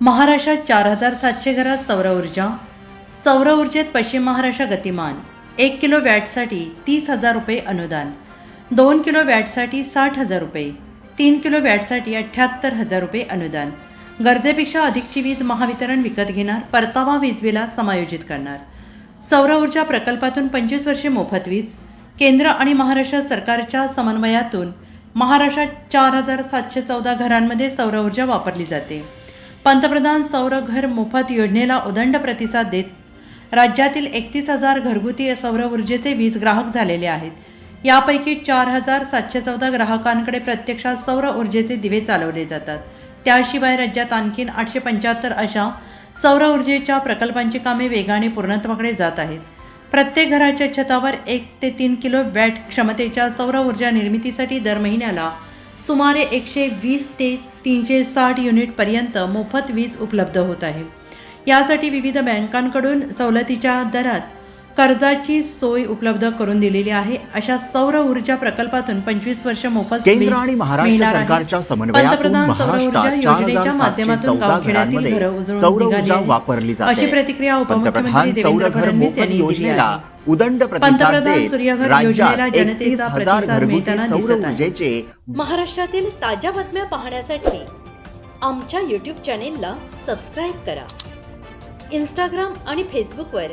महाराष्ट्रात चार हजार सातशे घरात सौर ऊर्जा सौर ऊर्जेत पश्चिम महाराष्ट्र गतिमान एक किलो वॅटसाठी तीस हजार रुपये अनुदान दोन किलो वॅटसाठी साठ हजार रुपये तीन किलो वॅटसाठी अठ्ठ्याहत्तर हजार रुपये अनुदान. गरजेपेक्षा अधिकची वीज महावितरण विकत घेणार परतावा वीजबिला समायोजित करणार. सौर ऊर्जा प्रकल्पातून पंचवीस वर्षे मोफत वीज केंद्र आणि महाराष्ट्र सरकारच्या समन्वयातून महाराष्ट्रात चार हजार सातशे चौदा घरांमध्ये सौर ऊर्जा वापरली जाते. पंतप्रधान सौर घर मोफत योजनेला उदंड प्रतिसाद देत राज्यातील एकतीस हजार घरगुती सौर ऊर्जेचे वीज ग्राहक झालेले आहेत. यापैकी चार हजार सातशे चौदा ग्राहकांकडे प्रत्यक्षात सौर ऊर्जेचे दिवे चालवले जातात. त्याशिवाय राज्यात आणखीन आठशे पंच्याहत्तर अशा सौर ऊर्जेच्या प्रकल्पांची कामे वेगाने पूर्णत्वाकडे जात आहेत. प्रत्येक घराच्या छतावर एक ते तीन किलो वॅट क्षमतेच्या सौर ऊर्जा निर्मितीसाठी दर महिन्याला सुमारे एकशे वीस ते तीनशे साठ युनिटपर्यंत मोफत वीज उपलब्ध होत आहे. यासाठी विविध बँकांकडून सवलतीच्या दरात कर्जाची सोय उपलब्ध करून दिलेली आहे. अशा सौर ऊर्जा प्रकल्पातून पंचवीस वर्ष मोफत केंद्र आणि महाराष्ट्र. सरकारच्या समन्वयातून पंतप्रधान सौर ऊर्जा योजनेच्या माध्यमातून गावखेड्यातील घरं उजळून निघाली अशी प्रतिक्रिया उपमुख्यमंत्री देवेंद्र फडणवीस यांनी दिली आहे. उदंड प्रतिसाद पंतप्रधान देत सूर्यघर योजनेला जनतेचा प्रतिसाद मिळताना सौर दिसत आहे. ऊर्जेचे महाराष्ट्रातील ताज्या बातम्या पाहण्यासाठी आमच्या यूट्यूब चॅनेलला सबस्क्राईब करा. इंस्टाग्राम आणि फेसबुकवर